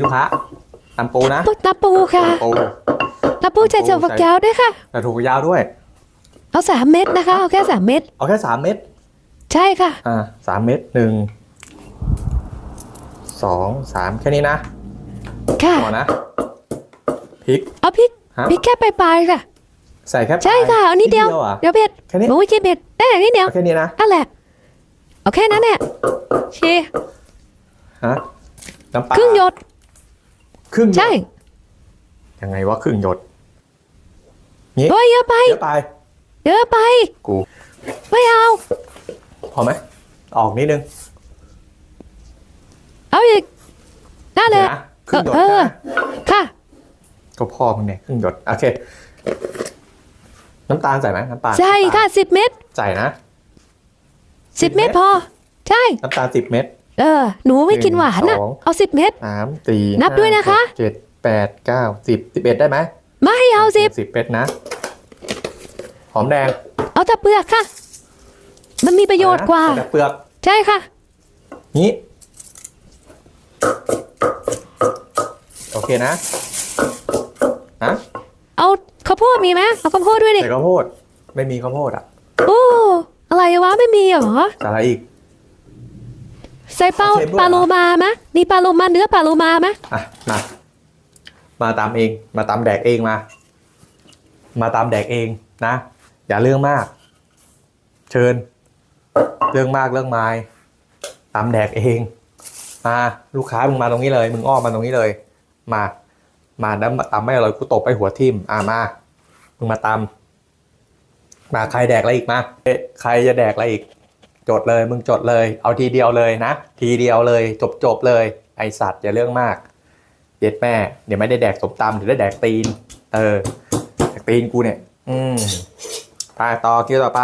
นี่ลูกค้าตำปูนะตะปูค่ะตำปูตะปูใส่ถั่วฝักยาวด้วยค่ะแต่ถูกยาวด้วย เอาสามเม็ดนะคะเอาแค่สามเม็ดเอาแค่สามเม็ดใช่ค่ะ อ่าสามเม็ดหนึ่งสองสามแค่นี้นะค่ะพอนะพริกเอาพริกฮะพริกแค่ปลายๆค่ะ ใส่แค่ใช่ค่ะเอานิดเดียวหรอเดี๋ยวเผ็ดแค่นี้หนูกินเผ็ดได้นิดเดียวเอาแค่นี้นะนั่นแหละเอาแค่นั้นแหละโอเคฮะน้ำปลาครึ่งหยด ครึ่งหยดใช่ ยังไงวะครึ่งหยดงี้โอ้ยเยอะไป เยอะไป เยอะไป กู ไม่เอา พอไหม ออกนิดนึง เอาอีกนั่นแหเดี๋ยละวนะครึ่งหยดเออนะค่ะ ก็พ่อมึงเนี่ยครึ่งหยด โอเค น้ำตาลใส่ไหมน้ำตาล ใช่ค่ะสิบเม็ด ใส่นะสิบเม็ดพอ ใช่ น้ำตาลสิบเม็ด เออ หนูไม่กินหวานอะหนึ่งสองเอาสิบเม็ดสามสี่นับด้วยนะคะห้าหกเจ็ดแปดเก้าสิบสิบเอ็ดได้ไหมไม่เอาสิบสิบเม็ดนะ หอมแดง เอาแต่เปลือกค่ะ มันมีประโยชน์กว่าใส่แต่เปลือก ใช่ค่ะ นี้โอเคนะนะเอาข้าวโพดมีไหมเอาข้าวโพดด้วยดิใส่ข้าวโพด ไม่มีข้าวโพดอะ โอ้ อะไรวะไม่มีเหรอใส่อะไรอีก ใส่เป้าเอาเค็มด้วยเหรอปลาโลมาไหมมีปลาโลมาเนื้อปลาโลมาไหมอะมามาตามเอง มาตามแดกเองมา มาตามแดกเองนะ อย่าเรื่องมาก เชิญ เรื่องมากเรื่องไม้ตามแดกเอง มาลูกค้ามึงมาตรงนี้เลย มึงอ้อมมาตรงนี้เลย มา มาแล้วมาตำไม่อร่อยกูตบไปหัวทิ่มอ่ามามึงมาตำมาใครแดกอะไรอีกมาเอ๊ะใครจะแดกอะไรอีก จดเลยมึงจดเลย เอาทีเดียวเลยนะ ทีเดียวเลยจบจบเลย ไอสัตว์อย่าเรื่องมากเย็ดแม่เดี๋ยวไม่ได้แดกสมตำเดี๋ยวได้แดกตีน เออแดกตีนกูเนี่ย อืมไปต่อคิวต่อไป